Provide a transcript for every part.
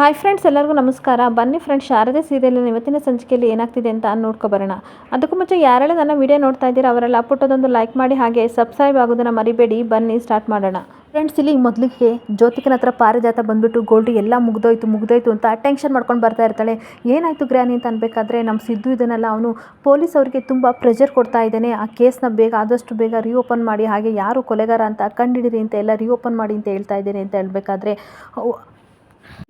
Hi friends ಎಲ್ಲರಿಗೂ ನಮಸ್ಕಾರ. ಬನ್ನಿ ಫ್ರೆಂಡ್ಸ್ ಶಾರದೆ ಸೀರಿಯಲಿನ ಇವತ್ತಿನ ಸಂಚಿಕೆಯಲ್ಲಿ ಏನಾಗ್ತಿದೆ ಅಂತ ನೋಡ್ಕೊಬರೋಣ ಅದಕ್ಕೂ ಮುಂಚೆ ಯಾರೆಲ್ಲ ನನ್ನ ವಿಡಿಯೋ ನೋಡ್ತಾ ಇದ್ದೀರಾ, ಅವರೆಲ್ಲ ಪುಟ್ಟದೊಂದು ಲೈಕ್ ಮಾಡಿ ಹಾಗೆ ಸಬ್ಸ್ಕ್ರೈಬ್ ಆಗೋದನ್ನು ಮರಿಬೇಡಿ. ಬನ್ನಿ ಸ್ಟಾರ್ಟ್ ಮಾಡೋಣ. ಫ್ರೆಂಡ್ಸ್ ಇಲ್ಲಿ ಮೊದಲಿಗೆ ಜ್ಯೋತಿಕನ ಹತ್ರ ಪಾರಿಜಾತ ಬಂದ್ಬಿಟ್ಟು ಗೋಲ್ಡ್ ಎಲ್ಲ ಮುಗ್ದೋಯ್ತು ಮುಗ್ದೋಯ್ತು ಅಂತ ಟೆನ್ಷನ್ ಮಾಡ್ಕೊಂಡು ಬರ್ತಾ ಇರ್ತಾಳೆ. ಏನಾಯಿತು ಗ್ರಾನಿ ಅಂತ ಅನ್ಬೇಕಾದ್ರೆ ನಮ್ಮ ಸಿದ್ದು ಇದನ್ನೆಲ್ಲ ಅವನು ಪೊಲೀಸ್ ಅವರಿಗೆ ತುಂಬ ಪ್ರೆಷರ್ ಕೊಡ್ತಾ ಇದ್ದಾನೆ. ಆ ಕೇಸ್ನ ಬೇಗ, ಆದಷ್ಟು ಬೇಗ ರೀಓಪನ್ ಮಾಡಿ, ಹಾಗೆ ಯಾರು ಕೊಲೆಗಾರ ಅಂತ ಕಂಡಿಡಿರಿ ಅಂತ ಎಲ್ಲ ರೀಓಪನ್ ಮಾಡಿ ಅಂತ ಹೇಳ್ತಾ ಇದ್ದೇನೆ ಅಂತ ಹೇಳ್ಬೇಕಾದ್ರೆ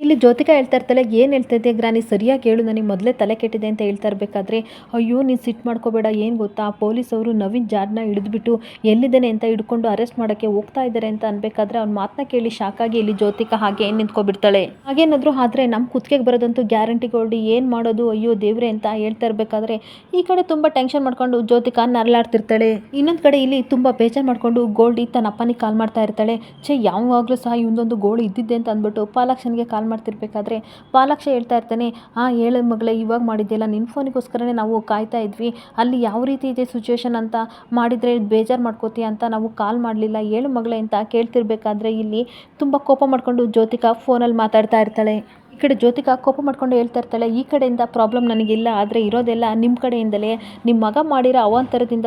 ಇಲ್ಲಿ ಜ್ಯೋತಿಕಾ ಹೇಳ್ತಾ ಇರ್ತಾಳೆ, ಏನು ಹೇಳ್ತಾ ಇದ್ದೆ ಗ್ರಾನಿ? ಸರಿಯಾಗಿ ಹೇಳು, ನನಗೆ ಮೊದಲೇ ತಲೆ ಕೆಟ್ಟಿದೆ ಅಂತ ಹೇಳ್ತಾ ಇರಬೇಕಾದ್ರೆ, ಅಯ್ಯೋ, ನೀನು ಸಿಟ್ಟು ಮಾಡ್ಕೋಬೇಡ, ಏನು ಗೊತ್ತಾ? ಪೊಲೀಸ್ ಅವರು ನವೀನ್ ಜಾಡ್ನ ಹಿಡಿದ್ಬಿಟ್ಟು ಎಲ್ಲಿದ್ದಾನೆ ಅಂತ ಹಿಡ್ಕೊಂಡು ಅರೆಸ್ಟ್ ಮಾಡೋಕ್ಕೆ ಹೋಗ್ತಾ ಇದ್ದಾರೆ ಅಂತ ಅನ್ಬೇಕಾದ್ರೆ, ಅವ್ನ ಮಾತನ್ನ ಕೇಳಿ ಶಾಕಾಗಿ ಇಲ್ಲಿ ಜ್ಯೋತಿಕಾ ಹಾಗೆ ನಿಂತ್ಕೊಬಿಡ್ತಾಳೆ. ಹಾಗೇನಾದರೂ ಆದರೆ ನಮ್ಮ ಕುತ್ತಿಗೆಗೆ ಬರೋದಂತೂ ಗ್ಯಾರಂಟಿ ಗೋಲ್ಡ್, ಏನು ಮಾಡೋದು? ಅಯ್ಯೋ, ದೇವ್ರೆ ಅಂತ ಹೇಳ್ತಾ ಇರಬೇಕಾದ್ರೆ, ಈ ಕಡೆ ತುಂಬ ಟೆನ್ಷನ್ ಮಾಡ್ಕೊಂಡು ಜ್ಯೋತಿಕಾ ನರಳಾಡ್ತಿರ್ತಾಳೆ. ಇನ್ನೊಂದು ಕಡೆ ಇಲ್ಲಿ ತುಂಬ ಬೇಜಾರು ಮಾಡ್ಕೊಂಡು ಗೋಲ್ಡಿ ತನ್ನ ಅಪ್ಪನಿಗೆ ಕಾಲ್ ಮಾಡ್ತಾ ಇರ್ತಾಳೆ. ಛೇ, ಯಾವಾಗಲೂ ಸಹ ಇವನೊಂದು ಗೋಲ್ಡ್ ಇದ್ದಿದ್ದೆ ಅಂತ ಅಂದ್ಬಿಟ್ಟು ಪಾಲಾಕ್ಷನಿಗೆ ಕಾಲ್ ಮಾಡ್ತಿರ್ಬೇಕಾದ್ರೆ ಪಾಲಾಕ್ಷ ಹೇಳ್ತಾ ಇರ್ತಾನೆ, ಆ, ಹೇಳು ಮಗಳೇ, ಇವಾಗ ಮಾಡಿದ್ದೆಲ್ಲ ನಿನ್ನ ಫೋನಿಗೋಸ್ಕರನೇ ನಾವು ಕಾಯ್ತಾ ಇದ್ವಿ. ಅಲ್ಲಿ ಯಾವ ರೀತಿ ಇದೆ ಸಿಚುವೇಶನ್ ಅಂತ ಮಾಡಿದರೆ ಬೇಜಾರು ಮಾಡ್ಕೋತೀಯ ಅಂತ ನಾವು ಕಾಲ್ ಮಾಡಲಿಲ್ಲ. ಹೇಳು ಮಗಳೇ ಅಂತ ಕೇಳ್ತಿರ್ಬೇಕಾದ್ರೆ ಇಲ್ಲಿ ತುಂಬ ಕೋಪ ಮಾಡಿಕೊಂಡು ಜ್ಯೋತಿಕಾ ಫೋನಲ್ಲಿ ಮಾತಾಡ್ತಾ ಇರ್ತಾಳೆ. ಕಡೆ ಜ್ಯೋತಿಕಾ ಕೋಪ ಮಾಡ್ಕೊಂಡು ಹೇಳ್ತಾ ಇರ್ತಾಳೆ, ಈ ಕಡೆಯಿಂದ ಪ್ರಾಬ್ಲಮ್ ನನಗಿಲ್ಲ, ಆದರೆ ಇರೋದೆಲ್ಲ ನಿಮ್ಮ ಕಡೆಯಿಂದಲೇ. ನಿಮ್ಮ ಮಗ ಮಾಡಿರೋ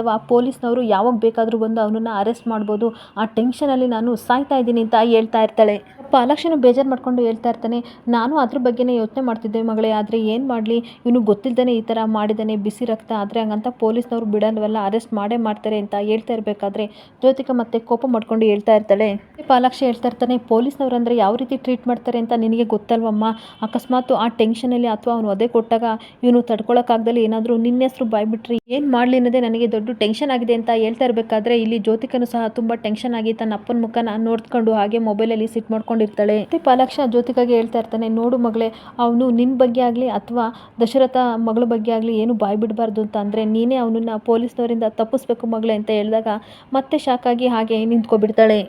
ವಾ ಪೊಲೀಸ್ನವರು ಯಾವಾಗ ಬೇಕಾದರೂ ಬಂದು ಅವನನ್ನು ಅರೆಸ್ಟ್ ಮಾಡ್ಬೋದು. ಆ ಟೆನ್ಷನಲ್ಲಿ ನಾನು ಸಾಯ್ತಾ ಇದ್ದೀನಿ ಅಂತ ಹೇಳ್ತಾ ಇರ್ತಾಳೆ. ಪಾಲಾಕ್ಷನು ಬೇಜಾರು ಮಾಡ್ಕೊಂಡು ಹೇಳ್ತಾ ಇರ್ತಾನೆ, ನಾನು ಅದ್ರ ಬಗ್ಗೆನೇ ಯೋಚನೆ ಮಾಡ್ತಿದ್ದೆ ಮಗಳೇ, ಆದರೆ ಏನು ಮಾಡಲಿ? ಇವನು ಗೊತ್ತಿಲ್ಲದೇ ಈ ಥರ ಮಾಡಿದ್ದಾನೆ ಬಿಸಿ ರಕ್ತ ಆದರೆ ಹಂಗಂತ ಪೊಲೀಸ್ನವರು ಬಿಡಲ್ವಲ್ಲ ಅರೆಸ್ಟ್ ಮಾಡೇ ಮಾಡ್ತಾರೆ ಅಂತ ಹೇಳ್ತಾ ಇರಬೇಕಾದ್ರೆ. ಜ್ಯೋತಿಕಾ ಮತ್ತೆ ಕೋಪ ಮಾಡ್ಕೊಂಡು ಹೇಳ್ತಾ ಇರ್ತಾಳೆ. ಪಾಲಾಕ್ಷ ಹೇಳ್ತಾ ಇರ್ತಾನೆ, ಪೊಲೀಸ್ನವ್ರು ಅಂದರೆ ಯಾವ ರೀತಿ ಟ್ರೀಟ್ ಮಾಡ್ತಾರೆ ಅಂತ ನಿನಗೆ ಗೊತ್ತಲ್ವಮ್ಮ? ಅಕಸ್ಮಾತ್ ಆ ಟೆನ್ಷನಲ್ಲಿ ಅಥವಾ ಅವನು ಅದೇ ಕೊಟ್ಟಾಗ ಇವನು ತಡ್ಕೊಳಕ್ಕಾಗ್ದಲ್ಲಿ ಏನಾದರೂ ನಿನ್ನ ಹೆಸರು ಬಾಯ್ಬಿಟ್ರಿ. ಏನು ಮಾಡಲಿ ಅನ್ನೋದೇ ನನಗೆ ದೊಡ್ಡ ಟೆನ್ಷನ್ ಆಗಿದೆ ಅಂತ ಹೇಳ್ತಾ ಇರಬೇಕಾದ್ರೆ ಇಲ್ಲಿ ಜ್ಯೋತಿಕನು ಸಹ ತುಂಬ ಟೆನ್ಷನ್ ಆಗಿ ತನ್ನ ಅಪ್ಪನ ಮುಖನ ನೋಡ್ಕೊಂಡು ಹಾಗೆ ಮೊಬೈಲಲ್ಲಿ ಸಿಟ್ ಮಾಡ್ಕೊಂಡಿರ್ತಾಳೆ. ಮತ್ತೆ ಜ್ಯೋತಿಕಾಗಿ ಜ್ಯೋತಿಕಾಗೆ ಹೇಳ್ತಾ ಇರ್ತಾನೆ, ನೋಡು ಮಗಳೇ, ಅವನು ನಿನ್ನ ಬಗ್ಗೆ ಆಗಲಿ ಅಥವಾ ದಶರಥ ಮಗಳ ಬಗ್ಗೆ ಆಗಲಿ ಏನು ಬಾಯ್ ಬಿಡಬಾರ್ದು ಅಂತ ಅಂದರೆ ನೀನೇ ಅವನನ್ನು ಪೊಲೀಸ್ನವರಿಂದ ತಪ್ಪಿಸ್ಬೇಕು ಮಗಳೇ ಅಂತ ಹೇಳಿದಾಗ ಮತ್ತೆ ಶಾಕಾಗಿ ಹಾಗೆ ನಿಂತ್ಕೊಬಿಡ್ತಾಳೆ.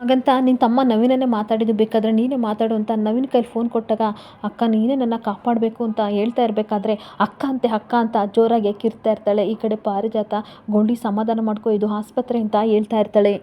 ಹಾಗಂತ ನಿನ್ನ ತಮ್ಮ ನವೀನನ್ನೇ ಮಾತಾಡಿದ್ದು ಬೇಕಾದರೆ ನೀನೇ ಮಾತಾಡು ಅಂತ ನವೀನ್ ಕೈಲಿ ಫೋನ್ ಕೊಟ್ಟಾಗ, ಅಕ್ಕ, ನೀನೇ ನನ್ನ ಕಾಪಾಡಬೇಕು ಅಂತ ಹೇಳ್ತಾ ಇರಬೇಕಾದ್ರೆ ಅಕ್ಕ ಅಂತೆ ಅಕ್ಕ ಅಂತ ಜೋರಾಗಿ ಕಿರ್ತಾ ಇರ್ತಾಳೆ. ಈ ಕಡೆ ಪಾರಿಜಾತ ಗೊಂಡಿ ಸಮಾಧಾನ ಮಾಡ್ಕೊ, ಇದು ಆಸ್ಪತ್ರೆ ಅಂತ ಹೇಳ್ತಾ ಇರ್ತಾಳೆ.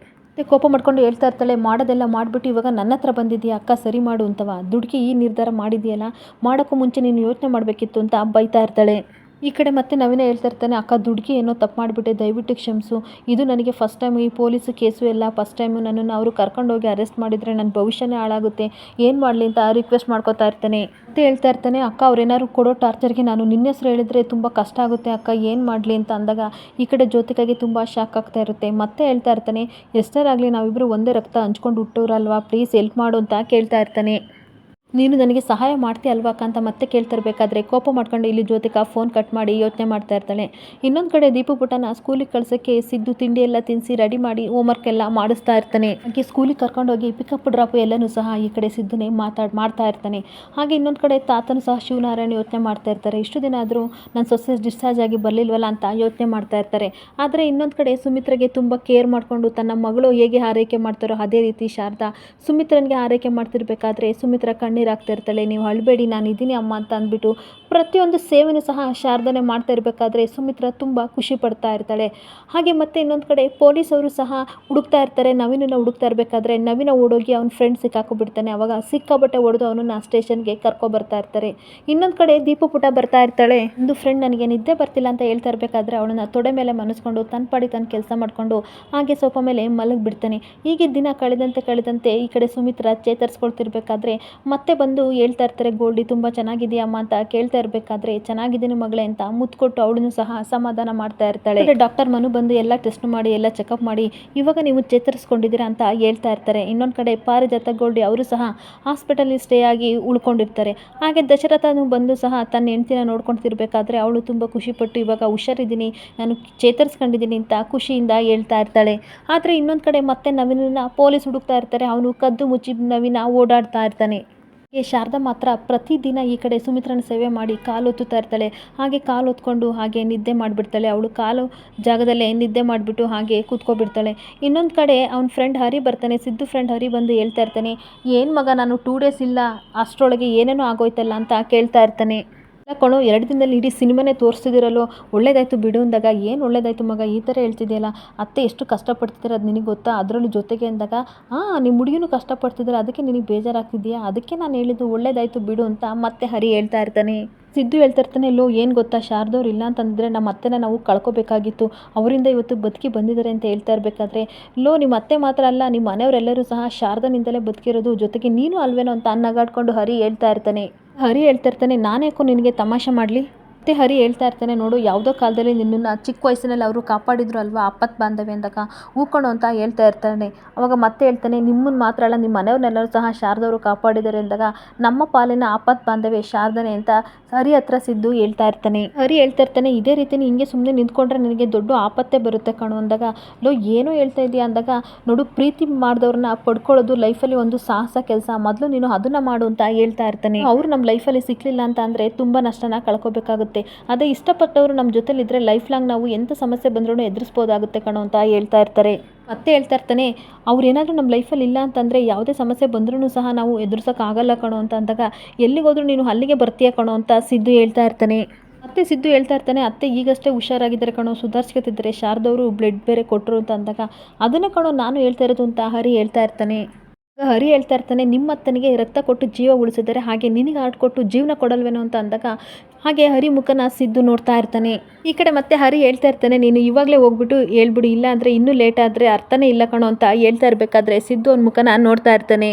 ಕೋಪ ಮಾಡ್ಕೊಂಡು ಹೇಳ್ತಾ ಇರ್ತಾಳೆ, ಮಾಡೋದೆಲ್ಲ ಮಾಡಿಬಿಟ್ಟು ಇವಾಗ ನನ್ನ ಹತ್ರ ಬಂದಿದ್ದೀಯ? ಅಕ್ಕ, ಸರಿ ಮಾಡು ಅಂತವ. ದುಡುಕಿ ಈ ನಿರ್ಧಾರ ಮಾಡಿದೆಯಲ್ಲ ಮಾಡೋಕ್ಕೂ ಮುಂಚೆ ನೀನು ಯೋಚನೆ ಮಾಡಬೇಕಿತ್ತು ಅಂತ ಬೈತಾ ಇರ್ತಾಳೆ. ಈ ಕಡೆ ಮತ್ತೆ ನವೀನ ಹೇಳ್ತಾ ಇರ್ತಾನೆ, ಅಕ್ಕ, ದುಡ್ಗೆ ಏನೋ ತಪ್ಪು ಮಾಡಿಬಿಟ್ಟೆ, ದಯವಿಟ್ಟು ಕ್ಷಮಿಸು. ಇದು ನನಗೆ ಫಸ್ಟ್ ಟೈಮ್ ಈ ಪೊಲೀಸ್ ಕೇಸು ಎಲ್ಲ ಫಸ್ಟ್ ಟೈಮು ನನ್ನನ್ನು ಅವರು ಕರ್ಕೊಂಡೋಗಿ ಅರೆಸ್ಟ್ ಮಾಡಿದರೆ ನನ್ನ ಭವಿಷ್ಯನೇ ಹಾಳಾಗುತ್ತೆ. ಏನು ಮಾಡಲಿ ಅಂತ ರಿಕ್ವೆಸ್ಟ್ ಮಾಡ್ಕೋತಾ ಇರ್ತಾನೆ. ಮತ್ತೆ ಹೇಳ್ತಾ ಇರ್ತಾನೆ, ಅಕ್ಕ, ಅವ್ರೇನಾದ್ರು ಕೊಡೋ ಟಾರ್ಚರ್ಗೆ ನಾನು ನಿನ್ನ ಹೆಸರು ಹೇಳಿದರೆ ತುಂಬ ಕಷ್ಟ ಆಗುತ್ತೆ, ಅಕ್ಕ, ಏನು ಮಾಡಲಿ? ಅಂತ ಅಂದಾಗ, ಈ ಕಡೆ ಜ್ಯೋತಿಕಾಗೆ ತುಂಬ ಶಾಕ್ ಆಗ್ತಾ ಇರುತ್ತೆ. ಮತ್ತೆ ಹೇಳ್ತಾ ಇರ್ತಾನೆ ಎಷ್ಟರಾಗಲಿ ನಾವಿಬ್ಬರು ಒಂದೇ ರಕ್ತ ಹಂಚ್ಕೊಂಡು ಹುಟ್ಟೋರಲ್ವಾ? ಪ್ಲೀಸ್ ಹೆಲ್ಪ್ ಮಾಡು ಅಂತ ಕೇಳ್ತಾ ಇರ್ತಾನೆ. ನೀನು ನನಗೆ ಸಹಾಯ ಮಾಡ್ತೀಯ ಅಲ್ವಾ ಅಂತ ಮತ್ತೆ ಕೇಳ್ತಿರ್ಬೇಕಾದ್ರೆ ಕೋಪ ಮಾಡ್ಕೊಂಡು ಇಲ್ಲಿ ಜ್ಯೋತಿಕಾ ಫೋನ್ ಕಟ್ ಮಾಡಿ ಯೋಚನೆ ಮಾಡ್ತಾ ಇರ್ತಾಳೆ. ಇನ್ನೊಂದು ಕಡೆ ದೀಪು ಪುಟನ ಸ್ಕೂಲಿಗೆ ಕಳ್ಸೋಕ್ಕೆ ಸಿದ್ದು ತಿಂಡಿ ಎಲ್ಲ ತಿನ್ನಿಸಿ ರೆಡಿ ಮಾಡಿ ಹೋಮ್ವರ್ಕ್ ಎಲ್ಲ ಮಾಡಿಸ್ತಾ ಇರ್ತಾನೆ. ಹಾಗೆ ಸ್ಕೂಲಿಗೆ ಕರ್ಕೊಂಡೋಗಿ ಪಿಕಪ್ ಡ್ರಾಪ್ ಎಲ್ಲನೂ ಸಹ ಈ ಕಡೆ ಸಿದ್ದುನೇ ಮಾತಾಡ್, ಮಾಡ್ತಾ ಇರ್ತಾನೆ. ಹಾಗೆ ಇನ್ನೊಂದು ಕಡೆ ತಾತನು ಸಹ ಶಿವನಾರಾಯಣ ಯೋಚನೆ ಮಾಡ್ತಾ ಇರ್ತಾರೆ. ಇಷ್ಟು ದಿನ ಆದರೂ ನನ್ನ ಸೊಸೆ ಡಿಸ್ಚಾರ್ಜ್ ಆಗಿ ಬರಲಿಲ್ವಲ್ಲ ಅಂತ ಯೋಚನೆ ಮಾಡ್ತಾ ಇರ್ತಾರೆ. ಆದರೆ ಇನ್ನೊಂದು ಕಡೆ ಸುಮಿತ್ರಗೆ ತುಂಬ ಕೇರ್ ಮಾಡಿಕೊಂಡು ತನ್ನ ಮಗಳು ಹೇಗೆ ಆರೈಕೆ ಮಾಡ್ತಾರೋ ಅದೇ ರೀತಿ ಶಾರದಾ ಸುಮಿತ್ರನಿಗೆ ಆರೈಕೆ ಮಾಡ್ತಿರ್ಬೇಕಾದ್ರೆ ಸುಮಿತ್ರ ಕಣ್ಣೀರಾಗ್ತಾ ಇರ್ತಾಳೆ, ನೀವು ಅಳಬೇಡಿ, ನಾನು ಇದ್ದೀನಿ ಅಮ್ಮ ಅಂತ ಅಂದ್ಬಿಟ್ಟು ಪ್ರತಿಯೊಂದು ಸೇವೆನೂ ಸಹ ಶಾರದನೆ ಮಾಡ್ತಾ ಇರಬೇಕಾದ್ರೆ ಸುಮಿತ್ರ ತುಂಬ ಖುಷಿ ಪಡ್ತಾ ಇರ್ತಾಳೆ. ಹಾಗೆ ಮತ್ತೆ ಇನ್ನೊಂದು ಕಡೆ ಪೊಲೀಸವರು ಸಹ ಹುಡುಕ್ತಾ ಇರ್ತಾರೆ, ನವೀನನ್ನು ಹುಡುಕ್ತಾ ಇರಬೇಕಾದ್ರೆ ನವೀನ ಓಡೋಗಿ ಅವ್ನ ಫ್ರೆಂಡ್ ಸಿಕ್ಕಾಕೊಬಿಡ್ತಾನೆ ಅವಾಗ ಸಿಕ್ಕಾಬಟ್ಟೆ ಹೊಡೆದು ಅವನನ್ನ ಸ್ಟೇಷನ್ಗೆ ಕರ್ಕೊಬರ್ತಾ ಇರ್ತಾರೆ. ಇನ್ನೊಂದು ಕಡೆ ದೀಪ ಪುಟ ಬರ್ತಾ ಇರ್ತಾಳೆ, ಒಂದು ಫ್ರೆಂಡ್ ನನಗೆ ನಿದ್ದೆ ಬರ್ತಿಲ್ಲ ಅಂತ ಹೇಳ್ತಾ ಇರಬೇಕಾದ್ರೆ ಅವಳನ್ನ ತೊಡೆ ಮೇಲೆ ಮನಸ್ಕೊಂಡು ತನ್ನ ಪಾಡಿ ತನ್ನ ಕೆಲಸ ಮಾಡಿಕೊಂಡು ಹಾಗೆ ಸೋಫಾ ಮೇಲೆ ಮಲಗಿಬಿಡ್ತಾನೆ. ಹೀಗೆ ದಿನ ಕಳೆದಂತೆ ಕಳೆದಂತೆ ಈ ಕಡೆ ಸುಮಿತ್ರ ಚೇತರಿಸ್ಕೊಳ್ತಿರ್ಬೇಕಾದ್ರೆ ಮತ್ತೆ ಬಂದು ಹೇಳ್ತಾ ಇರ್ತಾರೆ, ಗೋಲ್ಡಿ ತುಂಬ ಚೆನ್ನಾಗಿದೆಯಮ್ಮ ಅಂತ ಕೇಳ್ತಾ ಇರಬೇಕಾದ್ರೆ ಚೆನ್ನಾಗಿದ್ದೀನಿ ಮಗಳೇ ಅಂತ ಮುತ್ಕೊಟ್ಟು ಅವಳನ್ನು ಸಹ ಅಸಮಾಧಾನ ಮಾಡ್ತಾ ಇರ್ತಾಳೆ. ಡಾಕ್ಟರ್ ಮನು ಬಂದು ಎಲ್ಲ ಟೆಸ್ಟ್ ಮಾಡಿ, ಎಲ್ಲ ಚೆಕಪ್ ಮಾಡಿ, ಇವಾಗ ನೀವು ಚೇತರಿಸ್ಕೊಂಡಿದ್ದೀರಾ ಅಂತ ಹೇಳ್ತಾ ಇರ್ತಾರೆ. ಇನ್ನೊಂದು ಕಡೆ ಪಾರಿಜಾತ ಗೋಲ್ಡಿ ಅವರು ಸಹ ಹಾಸ್ಪಿಟಲ್ ಸ್ಟೇ ಆಗಿ ಉಳ್ಕೊಂಡಿರ್ತಾರೆ. ಹಾಗೆ ದಶರಥನು ಬಂದು ಸಹ ತನ್ನ ಹೆಂಡ್ತಿನ ನೋಡ್ಕೊಳ್ತಿರ್ಬೇಕಾದ್ರೆ ಅವಳು ತುಂಬ ಖುಷಿಪಟ್ಟು, ಇವಾಗ ಹುಷಾರಿದ್ದೀನಿ, ನಾನು ಚೇತರಿಸ್ಕೊಂಡಿದ್ದೀನಿ ಅಂತ ಖುಷಿಯಿಂದ ಹೇಳ್ತಾ ಇರ್ತಾಳೆ. ಆದರೆ ಇನ್ನೊಂದು ಕಡೆ ಮತ್ತೆ ನವೀನ ಪೊಲೀಸ್ ಹುಡುಕ್ತಾ ಇರ್ತಾರೆ. ಅವನು ಕದ್ದು ಮುಚ್ಚಿ ನವೀನ ಓಡಾಡ್ತಾ ಇರ್ತಾನೆ. ಈ ಶಾರದಾ ಮಾತ್ರ ಪ್ರತಿದಿನ ಈ ಕಡೆ ಸುಮಿತ್ರನ ಸೇವೆ ಮಾಡಿ ಕಾಲು ಒತ್ತುತ್ತಾ ಇರ್ತಾಳೆ ಹಾಗೆ ಕಾಲು ಹೊತ್ಕೊಂಡು ಹಾಗೆ ನಿದ್ದೆ ಮಾಡಿಬಿಡ್ತಾಳೆ. ಅವಳು ಕಾಲು ಜಾಗದಲ್ಲೇ ನಿದ್ದೆ ಮಾಡಿಬಿಟ್ಟು ಹಾಗೆ ಕೂತ್ಕೊಬಿಡ್ತಾಳೆ. ಇನ್ನೊಂದು ಕಡೆ ಅವನ ಫ್ರೆಂಡ್ ಹರಿ ಬರ್ತಾನೆ. ಸಿದ್ದು ಫ್ರೆಂಡ್ ಹರಿ ಬಂದು ಹೇಳ್ತಾ ಇರ್ತಾನೆ, ಏನು ಮಗ, ನಾನು ಟೂ ಡೇಸ್ ಇಲ್ಲ, ಅಷ್ಟರೊಳಗೆ ಏನೇನೋ ಆಗೋಯ್ತಲ್ಲ ಅಂತ ಕೇಳ್ತಾ ಇರ್ತಾನೆ. ಯಾಕಣೋ ಎರಡು ದಿನದಲ್ಲಿ ಇಡೀ ಸಿನಿಮಾನೇ ತೋರಿಸ್ತಿದ್ದೀರಲ್ಲೋ ಒಳ್ಳೇದಾಯ್ತು ಬಿಡು ಅಂದಾಗ, ಏನು ಒಳ್ಳೇದಾಯ್ತು ಮಗ, ಈ ಥರ ಹೇಳ್ತಿದೆಯಲ್ಲ, ಅತ್ತೆ ಎಷ್ಟು ಕಷ್ಟಪಡ್ತಿದ್ದಾರೆ ಅದು ನಿನಗೆ ಗೊತ್ತಾ? ಅದರಲ್ಲೂ ಜೊತೆಗೆ ಅಂದಾಗ ಹಾಂ ನಿಮ್ಮ ಹುಡುಗಿನೂ ಕಷ್ಟಪಡ್ತಿದ್ದಾರೆ ಅದಕ್ಕೆ ನಿನಗೆ ಬೇಜಾರಾಗ್ತಿದೆಯಾ? ಅದಕ್ಕೆ ನಾನು ಹೇಳಿದ್ದು ಒಳ್ಳೇದಾಯ್ತು ಬಿಡು ಅಂತ ಮತ್ತೆ ಹರಿ ಹೇಳ್ತಾ ಇರ್ತಾನೆ. ಸಿದ್ದು ಹೇಳ್ತಾ ಇರ್ತಾನೆ ಲೋ ಏನು ಗೊತ್ತಾ? ಶಾರದವ್ರು ಇಲ್ಲ ಅಂತಂದರೆ ನಮ್ಮ ಅತ್ತೆನ ನಾವು ಕಳ್ಕೊಬೇಕಾಗಿತ್ತು. ಅವರಿಂದ ಇವತ್ತು ಬದುಕಿ ಬಂದಿದ್ದಾರೆ ಅಂತ ಹೇಳ್ತಾ ಇರಬೇಕಾದ್ರೆ ಲೋ ನಿಮ್ಮ ಅತ್ತೆ ಮಾತ್ರ ಅಲ್ಲ ನಿಮ್ಮ ಮನೆಯವರೆಲ್ಲರೂ ಸಹ ಶಾರದನಿಂದಲೇ ಬದುಕಿರೋದು, ಜೊತೆಗೆ ನೀನು ಅಲ್ವೇನೋ ಅಂತ ಅನ್ನಗಾಡ್ಕೊಂಡು ಹರಿ ಹೇಳ್ತಾ ಇರ್ತಾನೆ. ಹರಿ ಹೇಳ್ತಾ ಇರ್ತಾನೆ, ನಾನು ಯಾಕೋ ನಿನಗೆ ತಮಾಷೆ ಮಾಡಲಿ? ಮತ್ತೆ ಹರಿ ಹೇಳ್ತಾ ಇರ್ತಾನೆ, ನೋಡು, ಯಾವುದೋ ಕಾಲದಲ್ಲಿ ನಿನ್ನನ್ನು ಚಿಕ್ಕ ವಯಸ್ಸಿನಲ್ಲಿ ಅವರು ಕಾಪಾಡಿದ್ರು ಅಲ್ವಾ ಆಪತ್ ಬಾಂಧವ್ಯ ಅಂದಾಗ? ಹೂಕೊಂಡು ಅಂತ ಹೇಳ್ತಾ ಇರ್ತಾನೆ. ಅವಾಗ ಮತ್ತೆ ಹೇಳ್ತಾನೆ ನಿಮ್ಮನ್ನು ಮಾತ್ರ ಅಲ್ಲ ನಿಮ್ಮ ಮನೆಯವ್ರನ್ನೆಲ್ಲರೂ ಸಹ ಶಾರದವರು ಕಾಪಾಡಿದ್ದಾರೆ ಅಂದಾಗ, ನಮ್ಮ ಪಾಲಿನ ಆಪತ್ ಬಾಂಧವ್ಯ ಶಾರದನೆ ಅಂತ ಹರಿ ಹತ್ರ ಸಿದ್ದು ಹೇಳ್ತಾ ಇರ್ತಾನೆ. ಹರಿ ಹೇಳ್ತಾ ಇರ್ತಾನೆ, ಇದೇ ರೀತಿ ಹಿಂಗೆ ಸುಮ್ಮನೆ ನಿಂತ್ಕೊಂಡ್ರೆ ನಿನಗೆ ದೊಡ್ಡ ಆಪತ್ತೆ ಬರುತ್ತೆ ಕಣು ಅಂದಾಗ. ಲೋ, ಏನೋ ಹೇಳ್ತಾ ಇದೀಯ ಅಂದಾಗ, ನೋಡು, ಪ್ರೀತಿ ಮಾಡಿದವ್ರನ್ನ ಪಡ್ಕೊಳ್ಳೋದು ಲೈಫಲ್ಲಿ ಒಂದು ಸಾಹಸ ಕೆಲಸ. ಮೊದಲು ನೀನು ಅದನ್ನ ಮಾಡು ಅಂತ ಹೇಳ್ತಾ ಇರ್ತಾನೆ. ಅವರು ನಮ್ಮ ಲೈಫಲ್ಲಿ ಸಿಕ್ಕಲಿಲ್ಲ ಅಂತ ಅಂದರೆ ತುಂಬ ನಷ್ಟನ ಕಳ್ಕೊಬೇಕಾಗುತ್ತೆ. ಅದೇ ಇಷ್ಟಪಟ್ಟವರು ನಮ್ಮ ಜೊತೆಲಿ ಇದ್ರೆ ಲೈಫ್ ಲಾಂಗ್ ನಾವು ಎಂಥ ಸಮಸ್ಯೆ ಬಂದ್ರೂ ಎದುರಿಸ್ಬೋದಾಗುತ್ತೆ ಕಣೋ ಅಂತ ಹೇಳ್ತಾ ಇರ್ತಾರೆ. ಮತ್ತೆ ಹೇಳ್ತಾ ಇರ್ತಾನೆ, ಅವ್ರು ಏನಾದರೂ ನಮ್ಮ ಲೈಫಲ್ಲಿ ಇಲ್ಲ ಅಂತಂದರೆ ಯಾವುದೇ ಸಮಸ್ಯೆ ಬಂದ್ರೂ ಸಹ ನಾವು ಎದುರಿಸೋಕ್ಕಾಗಲ್ಲ ಕಣೋ ಅಂತ ಅಂದಾಗ ಎಲ್ಲಿಗೋದ್ರೂ ನೀನು ಅಲ್ಲಿಗೆ ಬರ್ತೀಯ ಕಣೋ ಅಂತ ಸಿದ್ದು ಹೇಳ್ತಾ ಇರ್ತಾನೆ. ಮತ್ತೆ ಸಿದ್ದು ಹೇಳ್ತಾ ಇರ್ತಾನೆ, ಅತ್ತೆ ಈಗಷ್ಟೇ ಹುಷಾರಾಗಿದ್ದಾರೆ ಕಣೋ, ಸುಧಾರಿಸ್ಕೊತಿದ್ದಾರೆ, ಶಾರದವರು ಬ್ಲಡ್ ಬೇರೆ ಕೊಟ್ಟರು ಅಂತ ಅಂದಾಗ, ಅದನ್ನೇ ಕಣೋ ನಾನು ಹೇಳ್ತಾ ಇರೋದು ಅಂತ ಹರಿ ಹೇಳ್ತಾ ಇರ್ತಾನೆ. ಹರಿ ಹೇಳ್ತಾ ಇರ್ತಾನೆ ನಿಮ್ಮ ಅತ್ತನಿಗೆ ರಕ್ತ ಕೊಟ್ಟು ಜೀವ ಉಳಿಸಿದ್ದಾರೆ ಹಾಗೆ ನಿನಗೆ ಹಾರ್ಟ್ ಕೊಟ್ಟು ಜೀವನ ಕೊಡಲ್ವೇನೋ ಅಂತ ಅಂದಾಗ, ಹಾಗೆ ಹರಿ ಮುಖನ ಸಿದ್ದು ನೋಡ್ತಾ ಇರ್ತಾನೆ. ಈ ಕಡೆ ಮತ್ತೆ ಹರಿ ಹೇಳ್ತಾ ಇರ್ತಾನೆ, ನೀನು ಇವಾಗಲೇ ಹೋಗ್ಬಿಟ್ಟು ಹೇಳ್ಬಿಡು, ಇಲ್ಲ ಅಂದರೆ ಇನ್ನೂ ಲೇಟ್ ಆದರೆ ಅರ್ಥನೇ ಇಲ್ಲ ಕಣೋ ಅಂತ ಹೇಳ್ತಾ ಇರಬೇಕಾದ್ರೆ ಸಿದ್ದು ಅವ್ನ ಮುಖನ ನೋಡ್ತಾ ಇರ್ತಾನೆ.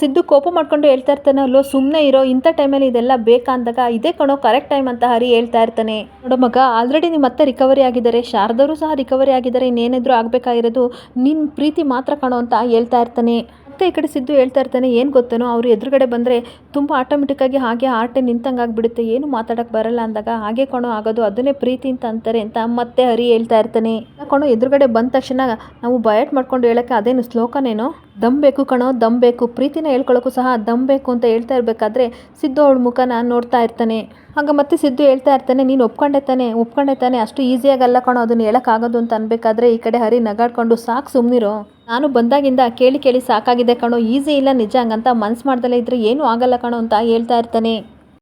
ಸಿದ್ದು ಕೋಪ ಮಾಡ್ಕೊಂಡು ಹೇಳ್ತಾ ಇರ್ತಾನೆ, ಅಲ್ಲೋ ಸುಮ್ಮನೆ ಇರೋ, ಇಂಥ ಟೈಮಲ್ಲಿ ಇದೆಲ್ಲ ಬೇಕಾ ಅಂದಾಗ, ಇದೇ ಕಣೋ ಕರೆಕ್ಟ್ ಟೈಮ್ ಅಂತ ಹರಿ ಹೇಳ್ತಾ ಇರ್ತಾನೆ. ನೋಡೋ ಮಗ ಆಲ್ರೆಡಿ ನಿಮ್ಮ ಮತ್ತೆ ರಿಕವರಿ ಆಗಿದ್ದಾರೆ, ಶಾರದವರು ಸಹ ರಿಕವರಿ ಆಗಿದ್ದಾರೆ, ಇನ್ನೇನಾದರೂ ಆಗಬೇಕಾಗಿರೋದು ನಿನ್ನ ಪ್ರೀತಿ ಮಾತ್ರ ಕಣೋ ಅಂತ ಹೇಳ್ತಾ ಇರ್ತಾನೆ. ಮತ್ತೆ ಈ ಕಡೆ ಸಿದ್ದು ಹೇಳ್ತಾ ಇರ್ತಾನೆ, ಏನು ಗೊತ್ತೇನೋ, ಅವ್ರು ಎದುರುಗಡೆ ಬಂದರೆ ತುಂಬ ಆಟೋಮೆಟಿಕ್ಕಾಗಿ ಹಾಗೆ ಆಟೆ ನಿಂತಂಗೆ ಆಗಿಬಿಡುತ್ತೆ ಏನು ಮಾತಾಡೋಕ್ಕೆ ಬರಲ್ಲ ಅಂದಾಗ ಹಾಗೆ ಕಣೋ ಆಗೋದು, ಅದನ್ನೇ ಪ್ರೀತಿ ಅಂತ ಅಂತಾರೆ ಅಂತ ಮತ್ತೆ ಹರಿ ಹೇಳ್ತಾ ಇರ್ತಾನೆ. ಕಣೋ ಎದುರುಗಡೆ ಬಂದ ತಕ್ಷಣ ನಾವು ಬಯಟ್ ಮಾಡ್ಕೊಂಡು ಹೇಳೋಕ್ಕೆ ಅದೇನು ಶ್ಲೋಕನೇನೋ? ದಮ್ ಬೇಕು ಕಣೋ, ದಮ್ ಬೇಕು, ಪ್ರೀತಿನ ಹೇಳ್ಕೊಳ್ಳೋಕ್ಕೂ ಸಹ ದಮ್ ಬೇಕು ಅಂತ ಹೇಳ್ತಾ ಇರಬೇಕಾದ್ರೆ ಸಿದ್ದು ಅವಳ ಮುಖನ ನೋಡ್ತಾ ಇರ್ತಾನೆ. ಹಾಗೆ ಮತ್ತೆ ಸಿದ್ದು ಹೇಳ್ತಾ ಇರ್ತಾನೆ, ನೀನು ಒಪ್ಕೊಂಡೆ ತಾನೆ ಒಪ್ಕೊಂಡೆ ತಾನೆ, ಅಷ್ಟು ಈಸಿಯಾಗಲ್ಲ ಕಣೋ, ಅದನ್ನು ಹೇಳೋಕ್ಕಾಗೋದು ಅಂತ ಅನ್ಬೇಕಾದ್ರೆ ಈ ಕಡೆ ಹರಿ ನಗಾಡ್ಕೊಂಡು ಸಾಕು ಸುಮ್ಮನಿರೋ ನಾನು ಬಂದಾಗಿಂದ ಕೇಳಿ ಕೇಳಿ ಸಾಕಾಗಿದೆ ಕಣೋ, ಈಸಿ ಇಲ್ಲ ನಿಜ ಹಂಗಂತ ಮನ್ಸು ಮಾಡ್ದಲೇ ಇದ್ರೆ ಏನೂ ಆಗಲ್ಲ ಕಣೋ ಅಂತ ಹೇಳ್ತಾ ಇರ್ತಾನೆ.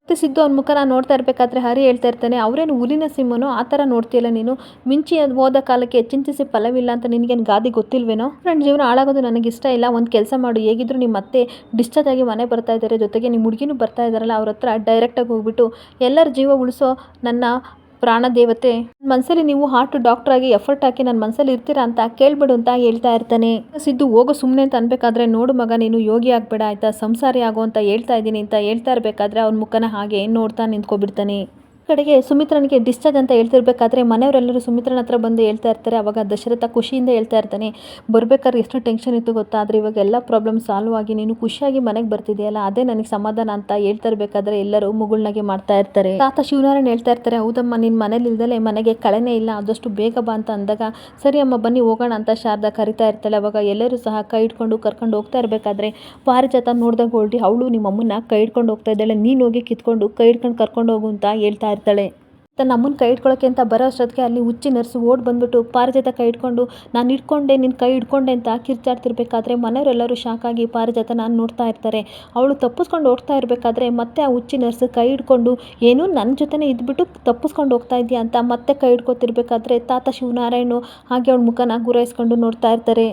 ಮತ್ತೆ ಸಿದ್ದು ಅವ್ನ ಮುಖನ ನೋಡ್ತಾ ಇರಬೇಕಾದ್ರೆ ಹರಿ ಹೇಳ್ತಾ ಇರ್ತಾನೆ, ಅವರೇನು ಹುಲಿನ ಸಿಂಹನೋ ಆ ಥರ ನೋಡ್ತೀಯಲ್ಲ ನೀನು? ಮಿಂಚಿ ಹೋದ ಕಾಲಕ್ಕೆ ಚಿಂತಿಸಿ ಫಲವಿಲ್ಲ ಅಂತ ನಿನಗೇನು ಗಾದಿ ಗೊತ್ತಿಲ್ವೇನೋ? ಫ್ರೆಂಡ್ ಜೀವನ ಹಾಳಾಗೋದು ನನಗೆ ಇಷ್ಟ ಇಲ್ಲ, ಒಂದು ಕೆಲಸ ಮಾಡು, ಹೇಗಿದ್ರು ನಿಮ್ಮ ಮತ್ತೆ ಡಿಸ್ಚಾರ್ಜ್ ಆಗಿ ಮನೆ ಬರ್ತಾ ಇದ್ದಾರೆ ಜೊತೆಗೆ ನಿಮ್ಮ ಹುಡುಗಿನೂ ಬರ್ತಾ ಇದ್ದಾರಲ್ಲ ಅವ್ರ ಹತ್ರ ಡೈರೆಕ್ಟಾಗಿ ಹೋಗ್ಬಿಟ್ಟು ಎಲ್ಲರ ಜೀವ ಉಳಿಸೋ ನನ್ನ ಪ್ರಾಣ ದೇವತೆ ಮನಸ್ಸಲ್ಲಿ ನೀವು ಹಾರ್ಟ್ ಡಾಕ್ಟರ್ ಆಗಿ ಎಫರ್ಟ್ ಹಾಕಿ ನನ್ನ ಮನಸ್ಸಲ್ಲಿ ಇರ್ತೀರಾ ಅಂತ ಕೇಳ್ಬಿಡು ಅಂತ ಹೇಳ್ತಾ ಇರ್ತಾನೆ. ಸಿದ್ದು, ಹೋಗೋ ಸುಮ್ಮನೆ ಅಂತ ಅನ್ಬೇಕಾದ್ರೆ ನೋಡು ಮಗ, ನೀನು ಯೋಗಿ ಆಗ್ಬೇಡ ಆಯ್ತಾ? ಸಂಸಾರಿ ಆಗೋ ಅಂತ ಹೇಳ್ತಾ ಇದ್ದೀನಿ ಅಂತ ಹೇಳ್ತಾ ಇರ್ಬೇಕಾದ್ರೆ ಅವ್ನ ಮುಖನ ಹಾಗೆ ನೋಡ್ತಾ ನಿಂತ್ಕೊಬಿಡ್ತಾನೆ. ಕಡೆಗೆ ಸುಮಿತ್ರನಿಗೆ ಡಿಸ್ಚಾರ್ಜ್ ಅಂತ ಹೇಳ್ತಿರ್ಬೇಕಾದ್ರೆ ಮನೆಯವರೆಲ್ಲರೂ ಸುಮಿತ್ರನ ಹತ್ರ ಬಂದು ಹೇಳ್ತಾ ಇರ್ತಾರೆ. ಅವಾಗ ದಶರಥ ಖುಷಿಯಿಂದ ಹೇಳ್ತಾ ಇರ್ತಾನೆ, ಬರ್ಬೇಕಾದ್ರೆ ಎಷ್ಟು ಟೆನ್ಷನ್ ಇತ್ತು ಗೊತ್ತಾ? ಆದರೆ ಇವಾಗ ಎಲ್ಲ ಪ್ರಾಬ್ಲಮ್ ಸಾಲ್ವ್ ಆಗಿ ನೀನು ಖುಷಿಯಾಗಿ ಮನೆಗೆ ಬರ್ತಿದೆಯಲ್ಲ, ಅದೇ ನನಗೆ ಸಮಾಧಾನ ಅಂತ ಹೇಳ್ತಾ ಇರಬೇಕಾದ್ರೆ ಎಲ್ಲರೂ ಮುಗುಳ್ನಾಗೆ ಮಾಡ್ತಾ ಇರ್ತಾರೆ. ತಾತ ಶಿವನಾರಾಯಣ ಹೇಳ್ತಾ ಇರ್ತಾರೆ, ಹೌದಮ್ಮ ನಿನ್ನ ಮನೇಲಿ ಇಲ್ದಲೆ ಮನೆಗೆ ಕಳೆನೇ ಇಲ್ಲ, ಆದಷ್ಟು ಬೇಗ ಬಾ ಅಂತ ಅಂದಾಗ, ಸರಿ ಅಮ್ಮ, ಬನ್ನಿ ಹೋಗೋಣ ಅಂತ ಶಾರದಾ ಕರಿತಾ ಇರ್ತಾಳೆ. ಅವಾಗ ಎಲ್ಲರೂ ಸಹ ಕೈ ಇಟ್ಕೊಂಡು ಕರ್ಕೊಂಡು ಹೋಗ್ತಾ ಇರಬೇಕಾದ್ರೆ ಪಾರಿಜಾತ ನೋಡಿದಾಗ ಹೊರಟಿ ಅವಳು ನಿಮ್ಮ ಅಮ್ಮನ್ನ ಕೈ ಹಿಡ್ಕೊಂಡು ಹೋಗ್ತಾ ಇದ್ದಾಳೆ. ನೀನು ಹೋಗಿ ಕಿತ್ಕೊಂಡು ಕೈ ಹಿಡ್ಕೊಂಡು ಕರ್ಕೊಂಡು ಹೋಗು ಅಂತ ಹೇಳ್ತಾ ಇರ್ತಾಳೆ ತನ್ನ ಅಮ್ಮನ ಕೈ ಇಟ್ಕೊಳ್ಳೋಕೆ ಅಂತ ಬರೋ ಅಷ್ಟೊತ್ತಿಗೆ ಅಲ್ಲಿ ಹುಚ್ಚಿ ನರ್ಸು ಓಡ್ ಬಂದ್ಬಿಟ್ಟು ಪಾರಿಜಾತ ಕೈ ಹಿಡ್ಕೊಂಡು ನಾನು ಇಟ್ಕೊಂಡೆ ನಿನ್ನ ಕೈ ಹಿಡ್ಕೊಂಡೆ ಅಂತ ಕಿರ್ಚಾಡ್ತಿರ್ಬೇಕಾದ್ರೆ ಮನೆಯವರೆಲ್ಲರೂ ಶಾಕ್ ಆಗಿ ಪಾರಿಜಾತ ನಾನು ನೋಡ್ತಾ ಇರ್ತಾರೆ. ಅವಳು ತಪ್ಪಿಸ್ಕೊಂಡು ಹೋಗ್ತಾ ಇರಬೇಕಾದ್ರೆ ಮತ್ತೆ ಆ ಹುಚ್ಚಿ ನರ್ಸು ಕೈ ಹಿಡ್ಕೊಂಡು ಏನು ನನ್ನ ಜೊತೆನೇ ಇದ್ಬಿಟ್ಟು ತಪ್ಪಿಸ್ಕೊಂಡು ಹೋಗ್ತಾ ಇದೆಯಾ? ಅಂತ ಮತ್ತೆ ಕೈ ಹಿಡ್ಕೊತಿರ್ಬೇಕಾದ್ರೆ ತಾತ ಶಿವನಾರಾಯಣು ಹಾಗೆ ಅವಳ ಮುಖನ ಗುರಾಯಿಸ್ಕೊಂಡು ನೋಡ್ತಾ ಇರ್ತಾರೆ.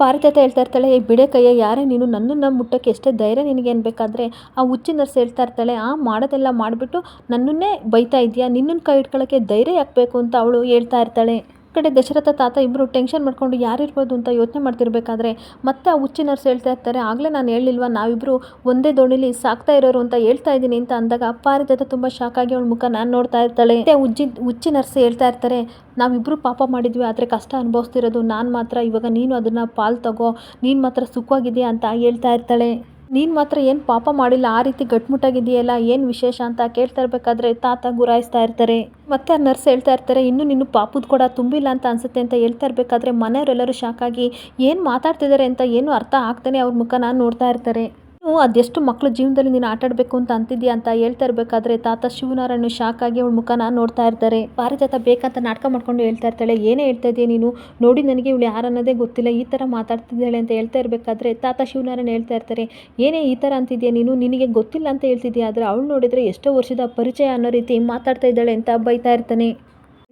ಪಾರಿಜಾತ ಹೇಳ್ತಾ ಇರ್ತಾಳೆ, ಏ ಬಿಡೆ ಕೈಯ, ಯಾರೇ ನೀನು ನನ್ನನ್ನು ಮುಟ್ಟಕ್ಕೆ ಎಷ್ಟೇ ಧೈರ್ಯ ನಿನಗೆ ಬೇಕಾದರೆ ಆ ಹುಚ್ಚಿ ನರ್ಸ್ ಹೇಳ್ತಾ ಇರ್ತಾಳೆ, ಆ ಮಾಡೋದೆಲ್ಲ ಮಾಡಿಬಿಟ್ಟು ನನ್ನನ್ನೇ ಬೈತಾ ಇದೆಯಾ ನಿನ್ನನ್ನು ಕೈ ಇಟ್ಕೊಳ್ಳೋಕ್ಕೆ ಧೈರ್ಯ ಹಾಕಬೇಕು ಅಂತ ಅವಳು ಹೇಳ್ತಾ ಇರ್ತಾಳೆ. ಕಡೆ ದಶರಥ ತಾತ ಇಬ್ಬರು ಟೆನ್ಷನ್ ಮಾಡ್ಕೊಂಡು ಯಾರಿರ್ಬೋದು ಅಂತ ಯೋಚನೆ ಮಾಡ್ತಿರ್ಬೇಕಾದ್ರೆ ಮತ್ತೆ ಆ ಹುಚ್ಚಿ ನರ್ಸ್ ಹೇಳ್ತಾ ಇರ್ತಾರೆ, ಆಗಲೇ ನಾನು ಹೇಳಿಲ್ವಾ ನಾವಿಬ್ಬರು ಒಂದೇ ದೋಣಿಲಿ ಸಾಕ್ತಾ ಇರೋರು ಅಂತ ಹೇಳ್ತಾ ಇದ್ದೀನಿ ಅಂತ ಅಂದಾಗ ಪಾರಿಜಾತ ತುಂಬ ಶಾಕ್ ಆಗಿ ಅವಳ ಮುಖ ನಾನು ನೋಡ್ತಾ ಇರ್ತಾಳೆ. ಮತ್ತೆ ಉಜ್ಜಿ ಹುಚ್ಚಿ ನರ್ಸ್ ಹೇಳ್ತಾ ಇರ್ತಾರೆ ನಾವಿಬ್ಬರು ಪಾಪ ಮಾಡಿದ್ವಿ, ಆದರೆ ಕಷ್ಟ ಅನುಭವಿಸ್ತಿರೋದು ನಾನು ಮಾತ್ರ, ಇವಾಗ ನೀನು ಅದನ್ನು ಪಾಲ್ ತಗೋ, ನೀನು ಮಾತ್ರ ಸುಖವಾಗಿದೆಯಾ ಅಂತ ಹೇಳ್ತಾ ಇರ್ತಾಳೆ. ನೀನು ಮಾತ್ರ ಏನು ಪಾಪ ಮಾಡಿಲ್ಲ, ಆ ರೀತಿ ಗಟ್ಮುಟ್ಟಾಗಿದೆಯಲ್ಲ ಏನು ವಿಶೇಷ ಅಂತ ಕೇಳ್ತಾ ಇರಬೇಕಾದ್ರೆ ತಾತ ಗುರಾಯಿಸ್ತಾ ಇರ್ತಾರೆ. ಮತ್ತೆ ನರ್ಸ್ ಹೇಳ್ತಾ ಇರ್ತಾರೆ, ಇನ್ನೂ ನಿನ್ನ ಪಾಪದ ಕೂಡ ತುಂಬಿಲ್ಲ ಅಂತ ಅನ್ಸುತ್ತೆ ಅಂತ ಹೇಳ್ತಾ ಇರಬೇಕಾದ್ರೆ ಮನೆಯವರೆಲ್ಲರೂ ಶಾಕಾಗಿ ಏನು ಮಾತಾಡ್ತಿದ್ದಾರೆ ಅಂತ ಏನು ಅರ್ಥ ಆಗ್ತಾನೆ ಅವ್ರ ಮುಖನ ನೋಡ್ತಾ ಇರ್ತಾರೆ. ನೀವು ಅದೆಷ್ಟು ಮಕ್ಕಳ ಜೀವನದಲ್ಲಿ ನೀನು ಆಟ ಆಡಬೇಕು ಅಂತ ಅಂತಿದ್ಯಾ ಅಂತ ಹೇಳ್ತಾ ಇರಬೇಕಾದ್ರೆ ತಾತ ಶಿವನಾರಾಯಣ ಶಾಕ್ ಆಗಿ ಅವಳ ಮುಖನ ನೋಡ್ತಾ ಇರ್ತಾರೆ. ಪಾರಿಜಾತ ಬೇಕಂತ ನಾಟಕ ಮಾಡ್ಕೊಂಡು ಹೇಳ್ತಾ ಇರ್ತಾಳೆ. ಏನೇ ಹೇಳ್ತಾ ಇದೆಯಾ ನೀನು? ನೋಡಿ ನನಗೆ ಇವಳು ಯಾರನ್ನೋದೇ ಗೊತ್ತಿಲ್ಲ. ಈ ಥರ ಮಾತಾಡ್ತಿದ್ದಾಳೆ ಅಂತ ಹೇಳ್ತಾ ಇರಬೇಕಾದ್ರೆ ತಾತ ಶಿವನಾರಾಯಣ ಹೇಳ್ತಾ ಇರ್ತಾರೆ, ಏನೇ ಈ ಥರ ಅಂತಿದ್ಯಾ ನೀನು? ನಿನಗೆ ಗೊತ್ತಿಲ್ಲ ಅಂತ ಹೇಳ್ತಿದ್ಯಾ? ಆದರೆ ಅವಳು ನೋಡಿದರೆ ಎಷ್ಟೋ ವರ್ಷದ ಪರಿಚಯ ಅನ್ನೋ ರೀತಿ ಮಾತಾಡ್ತಾ ಇದ್ದಾಳೆ ಅಂತ ಬೈತಾ ಇರ್ತಾನೆ.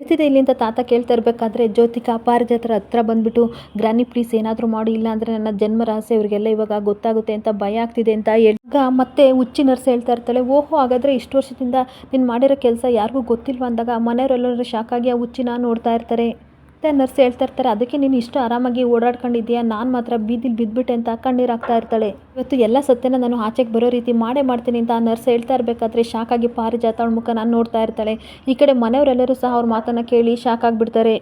ನಡೀತಿದೆ ಇಲ್ಲಿಂದ ತಾತ ಕೇಳ್ತಾ ಇರಬೇಕಾದ್ರೆ, ಜ್ಯೋತಿಕಾ ಪಾರಿಜಾತರ ಹತ್ರ ಬಂದ್ಬಿಟ್ಟು ಗ್ರಾನಿ ಪ್ಲೀಸ್ ಏನಾದರೂ ಮಾಡಿ. ಇಲ್ಲ ಅಂದರೆ ನನ್ನ ಜನ್ಮ ರಹಸ್ಯ ಇವರಿಗೆಲ್ಲ ಇವಾಗ ಗೊತ್ತಾಗುತ್ತೆ ಅಂತ ಭಯ ಆಗ್ತಿದೆ ಅಂತ ಹೇಳಿದಾಗ ಮತ್ತೆ ಹುಚ್ಚಿ ನರ್ಸ್ ಹೇಳ್ತಾ ಇರ್ತಾಳೆ, ಓಹೋ, ಹಾಗಾದರೆ ಇಷ್ಟು ವರ್ಷದಿಂದ ನೀನು ಮಾಡಿರೋ ಕೆಲಸ ಯಾರಿಗೂ ಗೊತ್ತಿಲ್ವ? ಅಂದಾಗ ಮನೆಯವರೆಲ್ಲರೂ ಶಾಕಾಗಿ ಆ ಹುಚ್ಚಿನ ನೋಡ್ತಾ ಇರ್ತಾರೆ. ಮತ್ತೆ ನರ್ಸ್ ಹೇಳ್ತಾ ಇರ್ತಾರೆ, ಅದಕ್ಕೆ ನೀನು ಇಷ್ಟು ಆರಾಮಾಗಿ ಓಡಾಡ್ಕೊಂಡಿದ್ದೀಯಾ? ನಾನು ಮಾತ್ರ ಬೀದಿಲಿ ಬಿದ್ದುಬಿಟ್ಟೆ ಅಂತ ಕಣ್ಣೀರು ಆಗ್ತಾ ಇರ್ತಾಳೆ. ಇವತ್ತು ಎಲ್ಲ ಸತ್ಯನ ನಾನು ಆಚೆಗೆ ಬರೋ ರೀತಿ ಮಾಡೇ ಮಾಡ್ತೀನಿ ಅಂತ ಆ ನರ್ಸ್ ಹೇಳ್ತಾ ಇರಬೇಕಾದ್ರೆ ಶಾಕಾಗಿ ಪಾರಿಜಾತ ಅವಳ ಮುಖ ನಾನು ನೋಡ್ತಾ ಇರ್ತಾಳೆ. ಈ ಕಡೆ ಮನೆಯವರೆಲ್ಲರೂ ಸಹ ಅವ್ರ ಮಾತನ್ನು ಕೇಳಿ ಶಾಕ್ ಆಗಿಬಿಡ್ತಾರೆ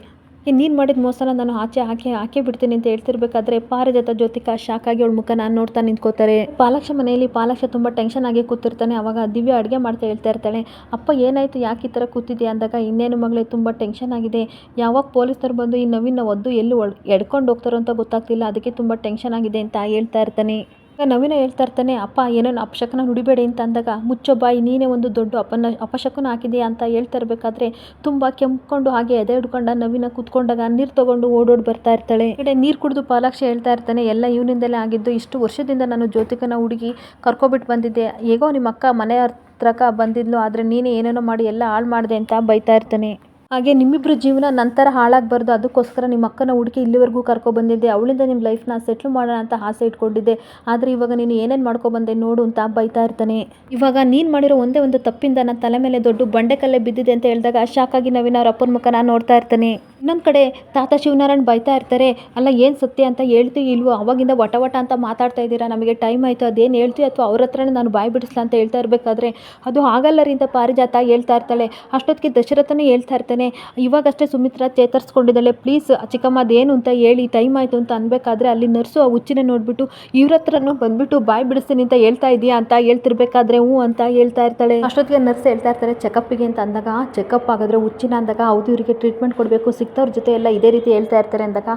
ನೀನು ಮಾಡಿದ ಮೋಸನ ನಾನು ಆಚೆ ಹಾಕಿ ಹಾಕೇ ಬಿಡ್ತೀನಿ ಅಂತ ಹೇಳ್ತಿರ್ಬೇಕಾದ್ರೆ ಪಾರಿಜಾತ ಜ್ಯೋತಿಕಾ ಶಾಕಾಗಿ ಅವಳ ಮುಖ ನಾನು ನೋಡ್ತಾ ನಿಂತ್ಕೋತಾರೆ. ಪಾಲಕ್ಷ ಮನೆಯಲ್ಲಿ ಪಾಲಕ್ಷ ತುಂಬ ಟೆನ್ಷನ್ ಆಗಿ ಕೂತಿರ್ತಾನೆ. ಅವಾಗ ದಿವ್ಯ ಅಡುಗೆ ಮಾಡ್ತಾ ಹೇಳ್ತಾ ಇರ್ತಾಳೆ. ಅಪ್ಪ, ಏನಾಯಿತು? ಯಾಕೆ ಈ ಥರ ಕೂತಿದ್ಯಾ? ಅಂದಾಗ, ಇನ್ನೇನು ಮಗಳೇ, ತುಂಬ ಟೆನ್ಷನ್ ಆಗಿದೆ. ಯಾವಾಗ ಪೊಲೀಸರು ಬಂದು ಈ ನವೀನ ಒದ್ದು ಎಲ್ಲಿ ಎಡ್ಕೊಂಡು ಹೋಗ್ತಾರೋ ಅಂತ ಗೊತ್ತಾಗ್ತಿಲ್ಲ. ಅದಕ್ಕೆ ತುಂಬ ಟೆನ್ಷನ್ ಆಗಿದೆ ಅಂತ ಹೇಳ್ತಾ ಇರ್ತಾನೆ. ನವೀನ ಹೇಳ್ತಾ ಇರ್ತಾನೆ, ಅಪ್ಪ, ಏನೇನು ಅಪಶಕನ ನುಡಿಬೇಡಿ ಅಂತ ಅಂದಾಗ, ಮುಚ್ಚೋ ಬಾಯಿ, ನೀನೇ ಒಂದು ದೊಡ್ಡ ಅಪನ, ಅಪಶಕನ ಹಾಕಿದೆಯಾ ಅಂತ ಹೇಳ್ತಾ ಇರಬೇಕಾದ್ರೆ, ತುಂಬ ಕೆಂಪ್ಕೊಂಡು ಹಾಗೆ ಎದೆ ಹಿಡ್ಕೊಂಡ ನವೀನ ಕೂತ್ಕೊಂಡಾಗ ನೀರು ತಗೊಂಡು ಓಡೋಡ್ ಬರ್ತಾ ಇರ್ತಾಳೆ. ಕಡೆ ನೀರು ಕುಡಿದು ಪಾಲಾಕ್ಷ ಹೇಳ್ತಾ ಇರ್ತಾನೆ, ಎಲ್ಲ ಇವನಿಂದಲೇ ಆಗಿದ್ದು, ಇಷ್ಟು ವರ್ಷದಿಂದ ನಾನು ಜ್ಯೋತಿಕನ ಹುಡುಗಿ ಕರ್ಕೊಬಿಟ್ಟು ಬಂದಿದ್ದೆ. ಹೇಗೋ ನಿಮ್ಮ ಅಕ್ಕ ಮನೆ ಹತ್ರಕ ಬಂದಿದ್ಲು, ಆದರೆ ನೀನೇ ಏನೇನೋ ಮಾಡಿ ಎಲ್ಲ ಹಾಳು ಮಾಡಿದೆ ಅಂತ ಬೈತಾ ಇರ್ತಾನೆ. ಹಾಗೆ ನಿಮ್ಮಿಬ್ಬರ ಜೀವನ ನಂತರ ಹಾಳಾಗಬಾರ್ದು. ಅದಕ್ಕೋಸ್ಕರ ನಿಮ್ಮ ಅಕ್ಕನ ಹುಡುಕಿ ಇಲ್ಲಿವರೆಗೂ ಕರ್ಕೊಬಂದಿದ್ದೆ ಅವಳಿಂದ ನಿಮ್ಮ ಲೈಫ್ನ ಸೆಟ್ಲ್ ಮಾಡೋಣ ಅಂತ ಆಸೆ ಇಟ್ಕೊಂಡಿದ್ದೆ. ಆದರೆ ಇವಾಗ ನೀನು ಏನೇನು ಮಾಡ್ಕೊಬಂದೆ ನೋಡು ಅಂತ ಬೈತಾ ಇರ್ತಾನೆ. ಇವಾಗ ನೀನು ಮಾಡಿರೋ ಒಂದೇ ಒಂದು ತಪ್ಪಿಂದ ನನ್ನ ತಲೆ ಮೇಲೆ ದೊಡ್ಡ ಬಂಡೆಕಲ್ಲೇ ಬಿದ್ದಿದೆ ಅಂತ ಹೇಳಿದಾಗ ಶಾಕ್ ಆಗಿ ನವೀನ ಅವ್ರ ಅಪ್ಪನ ಮುಖನ ನೋಡ್ತಾ ಇರ್ತಾನೆ. ಇನ್ನೊಂದು ಕಡೆ ತಾತ ಶಿವನಾರಾಯಣ್ ಬೈತಾ ಇರ್ತಾರೆ. ಅಲ್ಲ, ಏನು ಸತ್ಯ ಅಂತ ಹೇಳ್ತೀವಿ ಇಲ್ವೋ? ಅವಾಗಿಂದ ವಟ ವಟ ಅಂತ ಮಾತಾಡ್ತಾ ಇದ್ದೀರಾ? ನಮಗೆ ಟೈಮ್ ಆಯಿತು. ಅದೇನು ಹೇಳ್ತೀವಿ ಅಥವಾ ಅವ್ರ ಹತ್ರನೇ ನಾನು ಬಾಯಿ ಬಿಡಿಸ್ಲಾ ಅಂತ ಹೇಳ್ತಾ ಇರಬೇಕಾದ್ರೆ ಅದು ಆಗಲ್ಲರಿಂದ ಪಾರಿಜಾತ ಹೇಳ್ತಾ ಇರ್ತಾಳೆ. ಅಷ್ಟೊತ್ತಿಗೆ ದಶರಥನೇ ಹೇಳ್ತಾ ಇರ್ತಾನೆ ಇವಾಗಷ್ಟೇ ಸುಮಿತ್ರ ಚೇತರಿಸ್ಕೊಂಡಿದ್ದಾಳೆ. ಪ್ಲೀಸ್ ಚಿಕ್ಕಮ್ಮ, ಅದೇನು ಅಂತ ಹೇಳಿ, ಟೈಮ್ ಆಯಿತು ಅಂತ ಅನ್ಬೇಕಾದ್ರೆ ಅಲ್ಲಿ ನರ್ಸು ಆ ಹುಚ್ಚಿನ ನೋಡಿಬಿಟ್ಟು, ಇವ್ರ ಹತ್ರನೂ ಬಂದ್ಬಿಟ್ಟು ಬಾಯಿ ಬಿಡಿಸ್ತೀನಿ ಅಂತ ಹೇಳ್ತಾ ಇದೆಯಾ ಅಂತ ಹೇಳ್ತಿರ್ಬೇಕಾದ್ರೆ ಹ್ಞೂ ಅಂತ ಹೇಳ್ತಾ ಇರ್ತಾಳೆ. ಅಷ್ಟೊತ್ತಿಗೆ ನರ್ಸ್ ಹೇಳ್ತಾ ಇರ್ತಾರೆ, ಚೆಕಪ್ಪಿಗೆ ಅಂತ ಅಂದಾಗ, ಚೆಕಪ್ ಆಗಿದ್ರೆ ಹುಚ್ಚಿನ ಅಂದಾಗ ಹೌದು, ಇವರಿಗೆ ಟ್ರೀಟ್ಮೆಂಟ್ ಕೊಡಬೇಕು, ಸಿಕ್ತವ್ರ ಜೊತೆ ಎಲ್ಲ ಇದೇ ರೀತಿ ಹೇಳ್ತಾ ಇರ್ತಾರೆ ಅಂದಾಗ,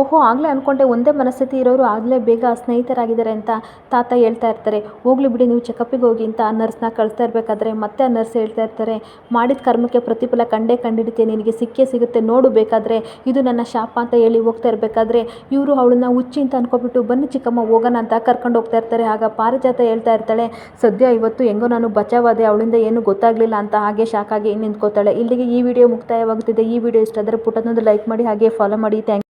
ಓಹೋ, ಆಗಲೇ ಅಂದ್ಕೊಂಡೆ ಒಂದೇ ಮನಸ್ಥಿತಿ ಇರೋರು ಆಗಲೇ ಬೇಗ ಸ್ನೇಹಿತರಾಗಿದ್ದಾರೆ ಅಂತ ತಾತ ಹೇಳ್ತಾ ಇರ್ತಾರೆ. ಹೋಗ್ಲಿ ಬಿಡಿ, ನೀವು ಚೆಕಪ್ಪಿಗೆ ಹೋಗಿ ಅಂತ ಆ ನರ್ಸ್ನ ಕಳಿಸ್ತಾ ಇರಬೇಕಾದ್ರೆ ಮತ್ತೆ ಆ ನರ್ಸ್ ಹೇಳ್ತಾ ಇರ್ತಾರೆ, ಮಾಡಿದ ಕರ್ಮಕ್ಕೆ ಪ್ರತಿಫಲ ಕಂಡೇ ಕಂಡಿಡುತ್ತೆ ನಿನಗೆ ಸಿಕ್ಕೇ ಸಿಗುತ್ತೆ, ನೋಡು ಬೇಕಾದರೆ. ಇದು ನನ್ನ ಶಾಪ ಅಂತ ಹೇಳಿ ಹೋಗ್ತಾ ಇರಬೇಕಾದ್ರೆ. ಇವರು ಅವಳನ್ನ ಹುಚ್ಚಿ ಅಂತ ಅನ್ಕೊಬಿಟ್ಟು ಬನ್ನಿ ಚಿಕ್ಕಮ್ಮ, ಹೋಗೋಣ ಅಂತ ಕರ್ಕೊಂಡು ಹೋಗ್ತಾ ಇರ್ತಾರೆ. ಆಗ ಪಾರಿಜಾತ ಹೇಳ್ತಾ ಇರ್ತಾಳೆ, ಸದ್ಯ ಇವತ್ತು ಹೆಂಗೋ ನಾನು ಬಚಾವಾದೆ, ಅವಳಿಂದ ಏನು ಗೊತ್ತಾಗಲಿಲ್ಲ ಅಂತ ಹಾಗೆ ಶಾಕಾಗಿ ನಿಂತ್ಕೋತಾಳೆ. ಇಲ್ಲಿಗೆ ಈ ವಿಡಿಯೋ ಮುಕ್ತಾಯವಾಗುತ್ತಿದೆ. ಈ ವಿಡಿಯೋ ಇಷ್ಟ ಆದರೆ ಪುಟದೊಂದು ಲೈಕ್ ಮಾಡಿ, ಹಾಗೆ ಫಾಲೋ ಮಾಡಿ. ಥ್ಯಾಂಕ್